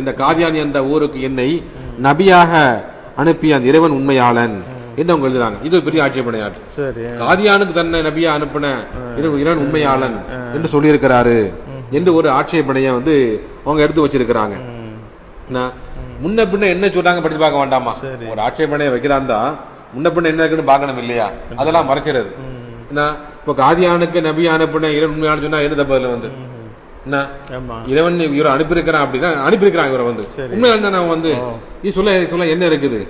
இந்த காதியான் என்ற ஊருக்கு என்னை நபியாக அனுப்பிய அந்த இறைவன் உண்மையாளன் என்று அவங்க எழுதுறாங்க. இது பெரிய ஆட்சேபனையாட்டு சரி. காதியானுக்கு தன்னை நபியா அனுப்பின இறைவன் உண்மையாளன் என்று சொல்லியிருக்கிறாரு என்று ஒரு ஆட்சேபனையை வந்து அவங்க எடுத்து வச்சிருக்கிறாங்க. முன்ன பின்ன என்ன சொல்றாங்க படிச்சு பார்க்க வேண்டாமா? ஒரு ஆட்சேபனையை வைக்கிறாந்தா முன்ன பின்ன என்ன இருக்குன்னு பார்க்கணும் இல்லையா? அதெல்லாம் மறைச்சிறது என்ன இப்போ காதியானுக்கு நபி அனுப்பின இறைவன் உண்மையாளன் சொன்னா என்ன தப்பு அதுல வந்து? இறைவன் இவரை அனுப்பியிருக்கிறான் அப்படின்னா அனுப்பியிருக்கிறான் இவரை வந்து. உண்மையாளன் தான் நான் வந்து இது சொல்ல சொல்ல என்ன இருக்குது?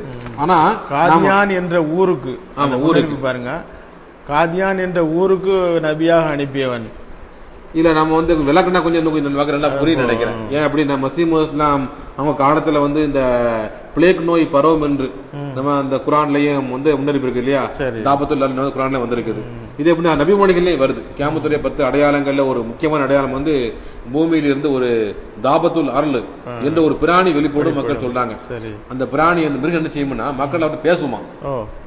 ஆனா காதியான் என்ற ஊருக்கு ஆமா, அந்த ஊருக்கு. பாருங்க. காதியான் என்ற ஊருக்கு நபியாக அனுப்பியவன். இல்ல நம்ம வந்து விளக்குனா கொஞ்சம் இன்னும் கொஞ்சம் நல்லா புரிய நினைக்கிறேன். ஏன் அப்படின்னா மசீம் இஸ்லாம் அவங்க காலத்துல வந்து இந்த பிளேக் நோய் பரவும் என்று நம்ம அந்த குரான்லயும் வந்து முன்னறிப்பு இருக்கு இல்லையா? வந்து குரான்ல வந்திருக்குது. இது எப்படின்னா நபி மொழிகள்லயும் வருது. கேமத்துடைய பத்து அடையாளங்கள்ல ஒரு முக்கியமான அடையாளம் வந்து பூமியில இருந்து ஒரு தாபத்துல் அருள் என்ற ஒரு பிராணி வெளிப்படும் மக்கள் சொல்றாங்க. சரி. அந்த பிராணி அந்த மிருகம் என்ன செய்யும்னா மக்கள் அப்படி பேசுமா?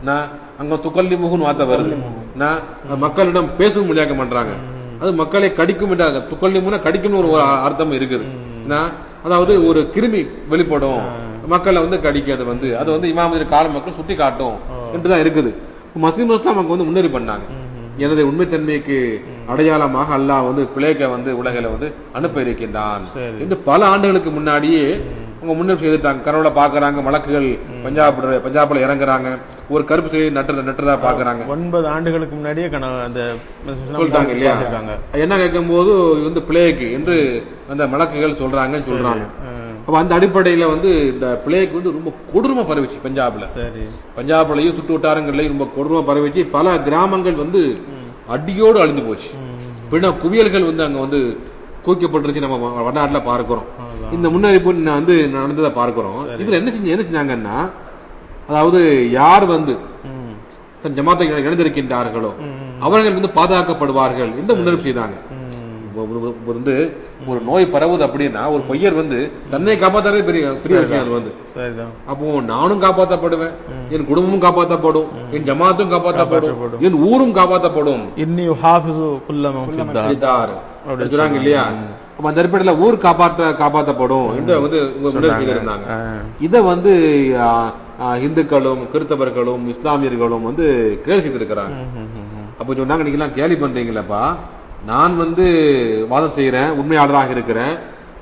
நான் அங்க துக்கல்லி முகுன்னு வார்த்தை வருது. நான் மக்களிடம் பேசும் மொழியாக்க பண்றாங்க. அது மக்களை கடிக்கும் துக்கல்லி முன கடிக்கும்னு ஒரு ஒரு அர்த்தம் இருக்குது. நான் அதாவது ஒரு கிருமி வெளிப்படும். மக்களை வந்து கடிக்கிறது வந்து அது வந்து இமாமதிரி கால மக்கள் சுட்டி காட்டும் என்றுதான் இருக்குது. மசீம் இஸ்லாம் அவங்க வந்து முன்னேறி பண்ணாங்க. எனது உண்மைத்தன்மைக்கு அடையாளமாக அல்லாஹ் வந்து பிளேக்க வந்து உலகில வந்து அனுப்ப இருக்கின்றான். என்று பல ஆண்டுகளுக்கு முன்னாடியே அவங்க முன்னெடுப்பு செய்துட்டாங்க. கனவுல பாக்குறாங்க வழக்குகள் பஞ்சாப் பஞ்சாப்ல இறங்குறாங்க. ஒரு கருப்பு செய்தி நட்டுறத நட்டுறதா பாக்குறாங்க ஒன்பது ஆண்டுகளுக்கு முன்னாடியே அந்த சொல்லிட்டாங்க இல்லையா? வச்சிருக்காங்க. என்ன கேட்கும் போது வந்து பிளேக்கு என்று அந்த வழக்குகள் சொல்றாங்கன்னு சொல்றாங்க. அப்ப அந்த அடிப்படையில வந்து இந்த பிளேக் வந்து ரொம்ப கொடூரமா பரவிச்சு பஞ்சாப்ல. சரி. பஞ்சாப்லயும் சுற்று வட்டாரங்கள்லயும் ரொம்ப கொடூரமா பரவிச்சு பல கிராமங்கள் வந்து அடியோடு அழிந்து போச்சு. பின்ன குவியல்கள் வந்து அங்க வந்து குவிக்கப்பட்டுருச்சு. நம்ம வடநாட்டுல பார்க்கிறோம். இந்த முன்னறிப்பு நான் வந்து நடந்ததை பார்க்கிறோம். இதுல என்ன செஞ்சு என்ன செஞ்சாங்கன்னா அதாவது யார் வந்து. தன் ஜமாத்தை இணைந்திருக்கின்றார்களோ அவர்கள் வந்து பாதுகாக்கப்படுவார்கள். என்று முன்னறிப்பு செய்தாங்க. வந்து ஒரு நோய் பரவுது அப்படின்னா ஒரு பொய்யர் வந்து தன்னை காப்பாத்தாதே பெரிய பெரிய விஷயம் வந்து. அப்போ நானும் காப்பாற்றப்படுவேன் என் குடும்பமும் காப்பாற்றப்படும் என் ஜமாத்தும் காப்பாற்றப்படும். என் ஊரும் காப்பாற்றப்படும் சொல்றாங்க இல்லையா? அப்ப அந்த அடிப்படையில ஊர் காப்பாற்ற காப்பாற்றப்படும் என்று வந்து இருந்தாங்க. இதை வந்து இந்துக்களும் கிறிஸ்தவர்களும் இஸ்லாமியர்களும் வந்து கேள்வி செய்திருக்கிறாங்க. அப்போ சொன்னாங்க நீங்க எல்லாம் கேலி பண்றீங்களப்பா. நான் வந்து வாதம் செய்யறேன் உண்மையாளராக இருக்கிறேன்.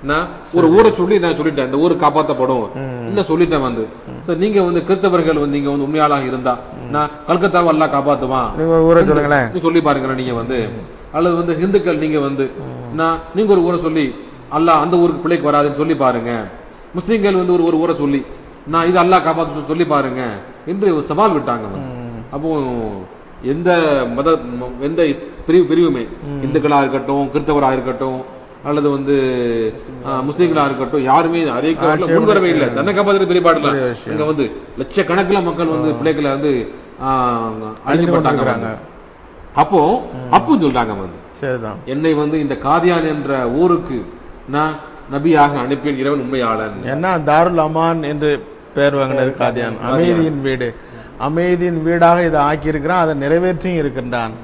நான் ஒரு ஊரை சொல்லி நான் சொல்லிட்டேன் இந்த ஊர் காப்பாற்றப்படும் இன்னும் சொல்லிட்டேன் வந்து? So, நீங்க வந்து கிறிஸ்தவர்கள் வந்து நீங்க வந்து உண்மையாளாக இருந்தா நான் கல்கத்தாவை எல்லாம் காப்பாத்துவான். ஊரை சொல்லுங்களேன். சொல்லி பாருங்களேன் நீங்க வந்து. அல்லது வந்து இந்துக்கள் நீங்க வந்து நான் நீங்க ஒரு ஊரை சொல்லி அல்லாஹ் அந்த ஊருக்கு பிள்ளைக்கு வராதுன்னு சொல்லி பாருங்க. முஸ்லீம்கள் வந்து ஒரு ஒரு ஊரை சொல்லி நான் இது அல்லாஹ் காப்பாத்து சொல்லி பாருங்க. என்று சவால் விட்டாங்க. அப்போ எந்த மத எந்த பிரிவு பிரிவுமே. இந்துக்களா இருக்கட்டும் கிறிஸ்தவரா இருக்கட்டும் அல்லது வந்து முஸ்லீம்களா இருக்கட்டும் யாருமே அறிவிக்க முன்வரவே இல்லை. தன்னை காப்பாத்துறது பெரிய பாடல. இங்க வந்து லட்சக்கணக்கில் மக்கள் வந்து பிள்ளைகளை வந்து அழிக்கப்பட்டாங்க வந்து. அப்போ அப்போ சொல்றாங்க வந்து. சரிதான். என்னை வந்து இந்த காதியான் என்ற ஊருக்கு நான் நபியாக அனுப்பிய இறைவன் உண்மையாளன். ஏன்னா தாருல் அமான் என்று பெயர் வாங்கினது காதியான். அமைதியின் வீடு. அமைதியின் வீடாக இதை ஆக்கியிருக்கிறான். அதை நிறைவேற்றியும் இருக்கின்றான்.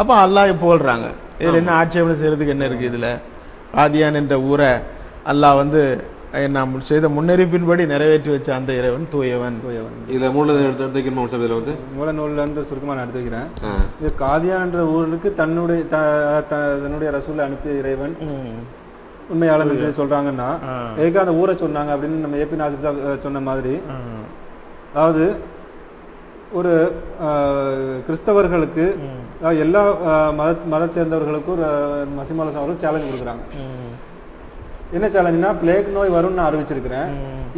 அப்ப அல்லாஹ் புகழ்றாங்க. இதுல என்ன ஆட்சேபனை செய்யறதுக்கு என்ன இருக்கு இதுல? காதியான் என்ற ஊரை அல்லாஹ் வந்து நாம் செய்த முன்னறிப்பின்படி நிறைவேற்றி வச்ச அந்த இறைவன் தூயவன். இதுல மூணு எடுத்துக்கணும் இதுல வந்து? மூல நூல்ல இருந்து சுருக்கமா நான் எடுத்துக்கிறேன். இது காதியான் என்ற ஊருக்கு தன்னுடைய தன்னுடைய ரசூலை அனுப்பிய இறைவன். உண்மையாளர் என்று சொல்றாங்கன்னா. எதுக்கு அந்த ஊரை சொன்னாங்க அப்படின்னு நம்ம ஏபி நாசிர் சொன்ன மாதிரி. அதாவது ஒரு கிறிஸ்தவர்களுக்கு எல்லா மத மத சேர்ந்தவர்களுக்கும் மசிமால அவர்கள் சேலஞ்ச் கொடுக்குறாங்க. என்ன சேலஞ்சுனா பிளேக் நோய் வரும்னு நான் அறிவிச்சிருக்கிறேன்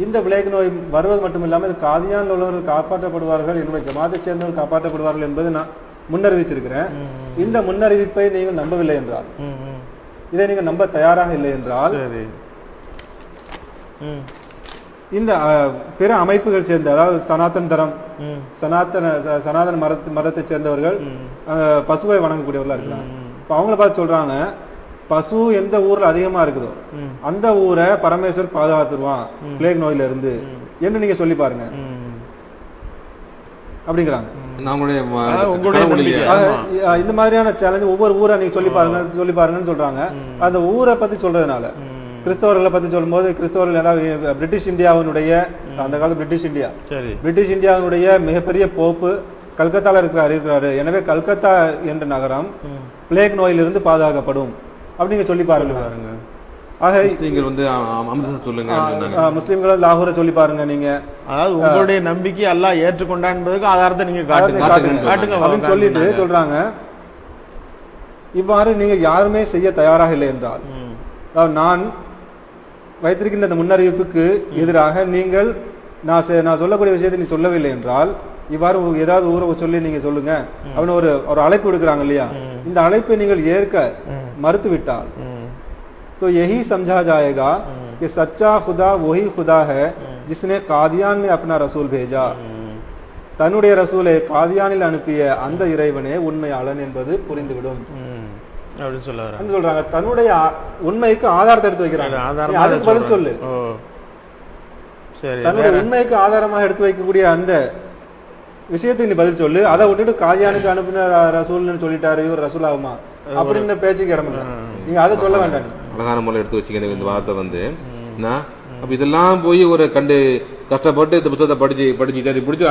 இந்த பிளேக் நோய் வருவது மட்டும் இல்லாமல் இது காதியானில் உள்ளவர்கள் காப்பாற்றப்படுவார்கள் என்னுடைய ஜமாத்தை சேர்ந்தவர்கள் காப்பாற்றப்படுவார்கள் என்பது நான் முன்னறிவிச்சிருக்கிறேன் இந்த முன்னறிவிப்பை நீங்கள் நம்பவில்லை என்றால். இதை நீங்கள் நம்ப தயாராக இல்லை என்றால். இந்த பிற அமைப்புகள் சேர்ந்த அதாவது சனாதன் தரம் ம். சனாதன மத மதத்தை சேர்ந்தவர்கள் பசுவை வணங்கக்கூடியவர்களா இருக்கலாம் இப்ப அவங்கள பார்த்து சொல்றாங்க பசு எந்த ஊர்ல அதிகமா இருக்குதோ அந்த ஊரை பரமேஸ்வர் பாதுகாத்துருவான் பிளேக் நோயில இருந்து என்று நீங்க சொல்லி பாருங்க. அப்படிங்கிறாங்க. இந்த மாதிரியான சேலஞ்ச் ஒவ்வொரு ஊரை நீங்க சொல்லி பாருங்க சொல்லி பாருங்கன்னு சொல்றாங்க. அந்த ஊரை பத்தி சொல்றதுனால கிறிஸ்தவர்களை பத்தி சொல்லும்போது கிறிஸ்தவர்கள் ஏதாவது பிரிட்டிஷ் இந்தியாவினுடைய அந்த காலம் பிரிட்டிஷ் இந்தியா சரி. பிரிட்டிஷ் இந்தியாவினுடைய மிகப்பெரிய போப்பு கல்கத்தால இருக்கிறார் இருக்கிறாரு. எனவே கல்கத்தா என்ற நகரம் பிளேக் நோயிலிருந்து பாதுகாக்கப்படும். அப்படிங்க சொல்லி பாருங்க. பாருங்க. ஆக நீங்கள் வந்து சொல்லுங்க முஸ்லிம்கள் லாகூரை சொல்லி பாருங்க நீங்க. அதாவது உங்களுடைய நம்பிக்கை அல்லாஹ் ஏற்றுக்கொண்டான் என்பதுக்கு ஆதாரத்தை நீங்க காட்டுங்க. காட்டுங்க. அப்படின்னு சொல்லிட்டு சொல்றாங்க. இவ்வாறு நீங்க யாருமே செய்ய தயாராக இல்லை என்றால் நான் வைத்திருக்கின்ற இந்த முன்னறிவிப்புக்கு எதிராக நீங்கள் நான் செ- நான் சொல்லக்கூடிய விஷயத்தை நீ சொல்லவில்லை என்றால் இவ்வாறு ஒரு- ஏதாவது ஊரை சொல்லி நீங்க சொல்லுங்க அப்படின்னு ஒரு ஒரு அழைப்பு விடுக்கிறாங்க இல்லையா இந்த அழைப்பை நீங்கள் ஏற்க மறுத்து விட்டால் ம். तो यही समझा जाएगा कि सच्चा खुदा वही खुदा है जिसने कादियान में अपना रसूल भेजा தன்னுடைய ரசூலை காதியானில் அனுப்பிய அந்த இறைவனே உண்மையாளன் என்பது புரிந்துவிடும் ம். அப்படின்னு சொல்ல சொல்றாங்க. தன்னுடைய உண்மைக்கு ஆதாரத்தை எடுத்து வைக்கிறாங்க. ஆதாரமா அதுக்கு பதில் சொல்லு. சரி தன்னுடைய உண்மைக்கு ஆதாரமாக எடுத்து வைக்கக்கூடிய அந்த விஷயத்துக்கு நீ பதில் சொல்லு. அதை விட்டுட்டு காதியானுக்கு அனுப்பின ரசூல்னு சொல்லிட்டாரு இவர் ரசூல் ஆகுமா அப்படின்னு பேச்சுக்கு இடம் நீங்க அதை சொல்ல வேண்டாம். அழகான முறையில் எடுத்து வச்சுக்கணும் இந்த வார்த்தை வந்து. நான் அப்ப இதெல்லாம் போய் ஒரு கண்டு கஷ்டப்பட்டு இந்த புத்தகத்தை படிச்சு படிச்சு சரி பிடிச்சி